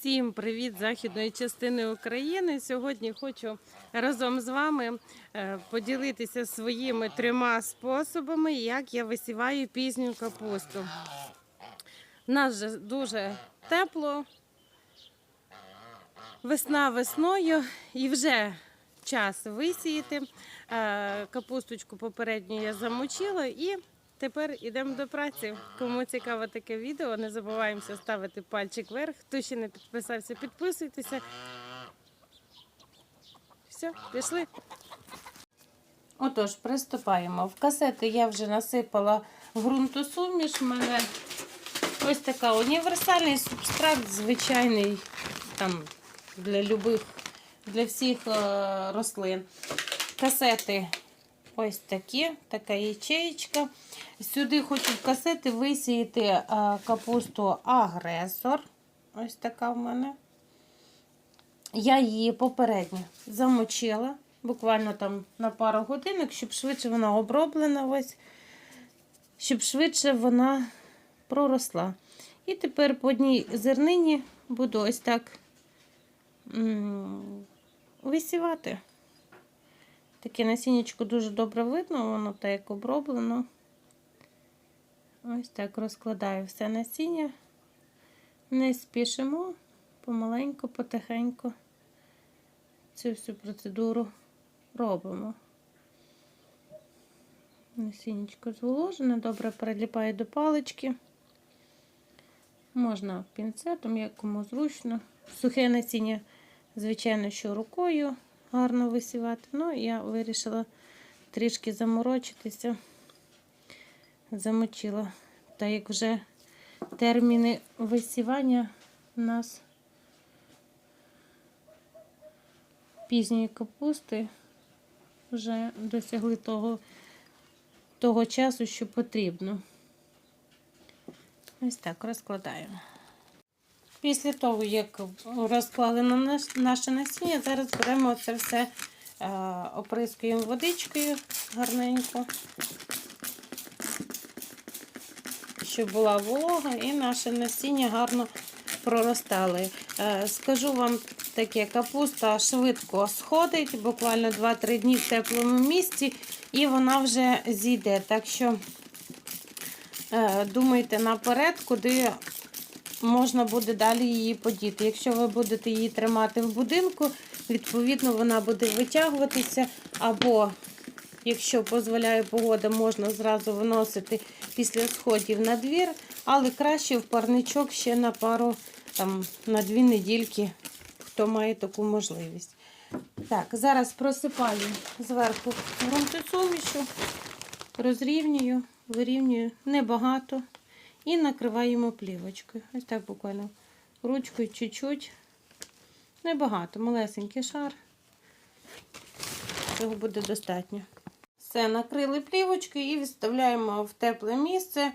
Всім привіт західної частини України. Сьогодні хочу разом з вами е, поділитися своїми трьома способами, як я висіваю пізню капусту. У нас же дуже тепло, весна весною і вже час висіяти. Е, Капусточку попередньо я замочила і тепер йдемо до праці. Кому цікаво таке відео, не забуваємося ставити пальчик вверх. Хто ще не підписався, підписуйтеся. Все, пішли. Отож, приступаємо. В касети я вже насипала ґрунтосуміш. У мене ось така універсальний субстрат, звичайний там для любих, для всіх е, рослин. Касети ось такі, така ячеєчка. Сюди хочу в касети висіяти е, капусту агресор. Ось така в мене. Я її попередньо замочила, буквально там на пару годинок, щоб швидше вона оброблена, ось, щоб швидше вона проросла. І тепер по одній зернині буду ось так висівати. Таке насіннячко дуже добре видно, воно так як оброблено. Ось так розкладаю все насіння. Не спішимо, помаленьку, потихеньку цю всю процедуру робимо. Насіннячко зволожене, добре приліпає до палички. Можна пінцетом, як кому зручно. Сухе насіння, звичайно, що рукою гарно висівати. Ну, я вирішила трішки заморочитися, замочила. Та як вже терміни висівання у нас пізньої капусти вже досягли того, того часу, що потрібно. Ось так розкладаємо. Після того, як розклали на наше насіння, зараз беремо це все, е, оприскуємо водичкою гарненько, щоб була волога і наше насіння гарно проростали. Е, Скажу вам таке, капуста швидко сходить, буквально 2-3 дні в теплому місці, і вона вже зійде. Так що е, думайте наперед, куди можна буде далі її подіти. Якщо ви будете її тримати в будинку, відповідно вона буде витягуватися. Або, якщо дозволяє погода, можна зразу виносити після сходів на двір, але краще в парничок ще на пару, там, на дві недільки, хто має таку можливість. Так, зараз просипаю зверху ґрунтосумішу, розрівнюю, вирівнюю небагато. І накриваємо плівочкою. Ось так буквально ручкою чуть-чуть. Небагато, малесенький шар. Цього буде достатньо. Все, накрили плівочкою і відставляємо в тепле місце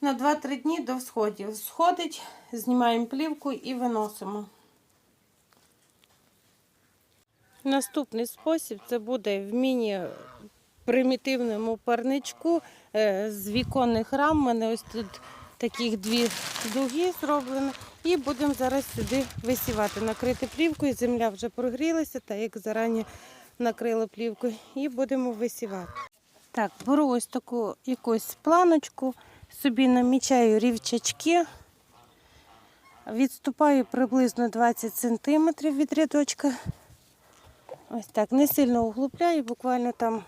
на 2-3 дні до всходів. Сходить, знімаємо плівку і виносимо. Наступний спосіб це буде в міні-примітивному парничку е, з віконних рам. У мене ось тут таких дві дуги зроблені. І будемо зараз сюди висівати. Накрити плівкою, земля вже прогрілася, так як зарані накрила плівкою, і будемо висівати. Так, беру ось таку якусь планочку, собі намічаю рівчачки, відступаю приблизно 20 см від рядочка. Ось так, не сильно углубляю, буквально там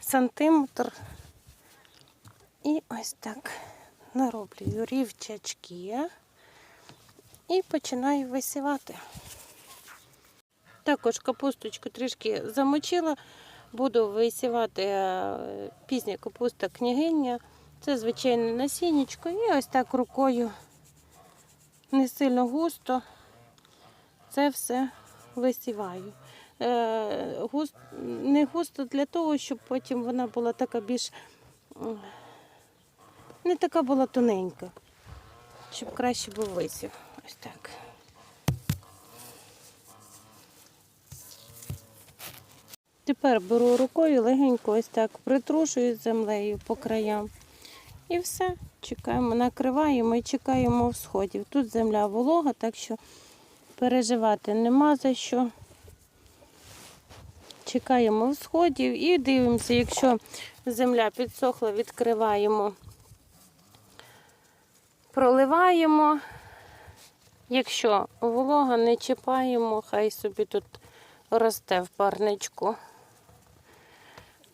сантиметр. І ось так нароблюю рівчачки і починаю висівати. Також капусточку трішки замочила, буду висівати е, пізня капуста княгиня. Це звичайне насіннячко. І ось так рукою не сильно густо це все висіваю. Е, не густо для того, щоб потім вона була така більш не така була тоненька, щоб краще був висів. Ось так. Тепер беру рукою легенько ось так притрушую землею по краям. І все. чекаємо, накриваємо і чекаємо всходів. Тут земля волога, так що переживати нема за що. Чекаємо всходів і дивимося, якщо земля підсохла, відкриваємо, проливаємо. Якщо волога не чіпаємо, хай собі тут росте в парничку.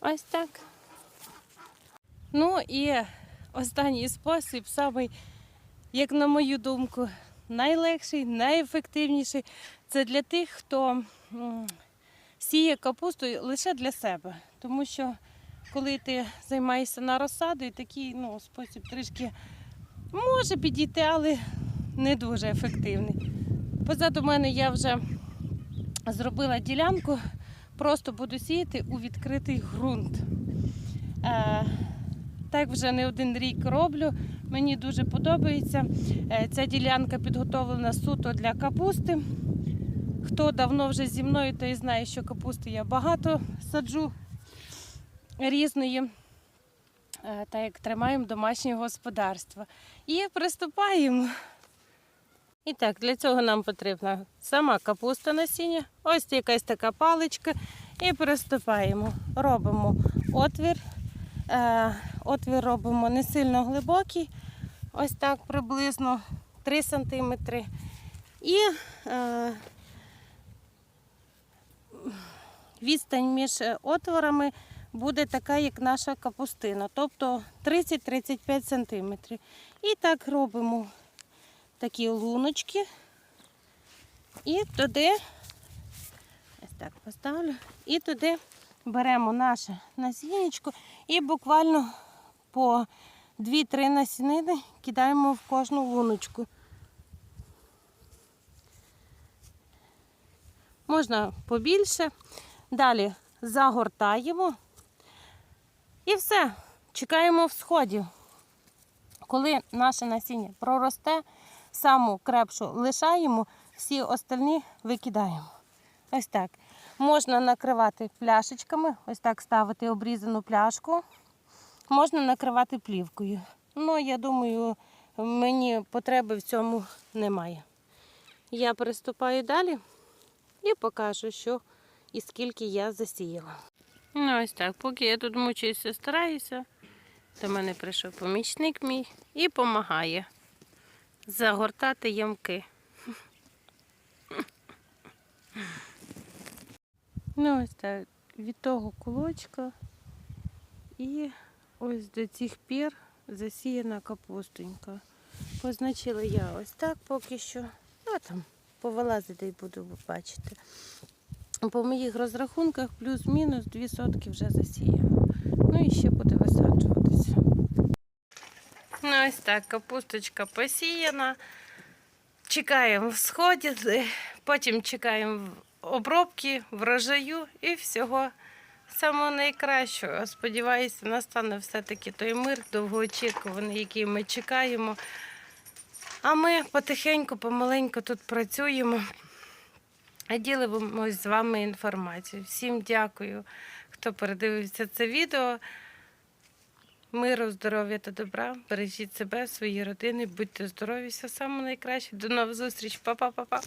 Ось так. Ну і останній спосіб, самий, як на мою думку, найлегший, найефективніший. Це для тих, хто сіє капусту лише для себе. Тому що коли ти займаєшся на розсаду, такий ну, спосіб трішки може підійти, але не дуже ефективний. Позаду мене я вже зробила ділянку, просто буду сіяти у відкритий ґрунт. Е, так вже не один рік роблю. Мені дуже подобається. Е, Ця ділянка підготовлена суто для капусти. Хто давно вже зі мною, той знає, що капусти я багато саджу різної, е, так як тримаємо домашнє господарство. І приступаємо. І так, для цього нам потрібна сама капуста насіння, ось якась така паличка. І приступаємо. Робимо отвір. Е, отвір робимо не сильно глибокий, ось так приблизно 3 см. І відстань між отворами буде така, як наша капустина, тобто 30-35 см. І так робимо такі луночки. І туди, ось так поставлю, і туди беремо наше насіннячко і буквально по 2-3 насінини кидаємо в кожну луночку. Можна побільше. Далі загортаємо і все. Чекаємо всходів. Коли наше насіння проросте, саму крепшу лишаємо, всі остальні викидаємо. Ось так. Можна накривати пляшечками, ось так ставити обрізану пляшку. Можна накривати плівкою. Ну, я думаю, мені потреби в цьому немає. Я приступаю далі і покажу, що і скільки я засіяла. Ну, ось так, поки я тут мучуюся, стараюся, до мене прийшов помічник мій і допомагає загортати ямки. Ну, ось так, від того кулочка і ось до цих пір засіяна капустонька. Позначила я ось так поки що. А там повилазити і буду бачити. По моїх розрахунках плюс-мінус 2 сотки вже засіяно. Ну і ще буде висаджуватися. Ну, ось так, капусточка посіяна. Чекаємо всходів, потім чекаємо обробки, врожаю і всього самого найкращого. Сподіваюся, настане все-таки той мир довгоочікуваний, який ми чекаємо. А ми потихеньку, помаленьку тут працюємо. А ділимось з вами інформацією. Всім дякую, хто передивився це відео. Миру, здоров'я та добра. Бережіть себе, свої родини, будьте здорові, все саме найкраще. До нових зустріч. Па-па-па-па.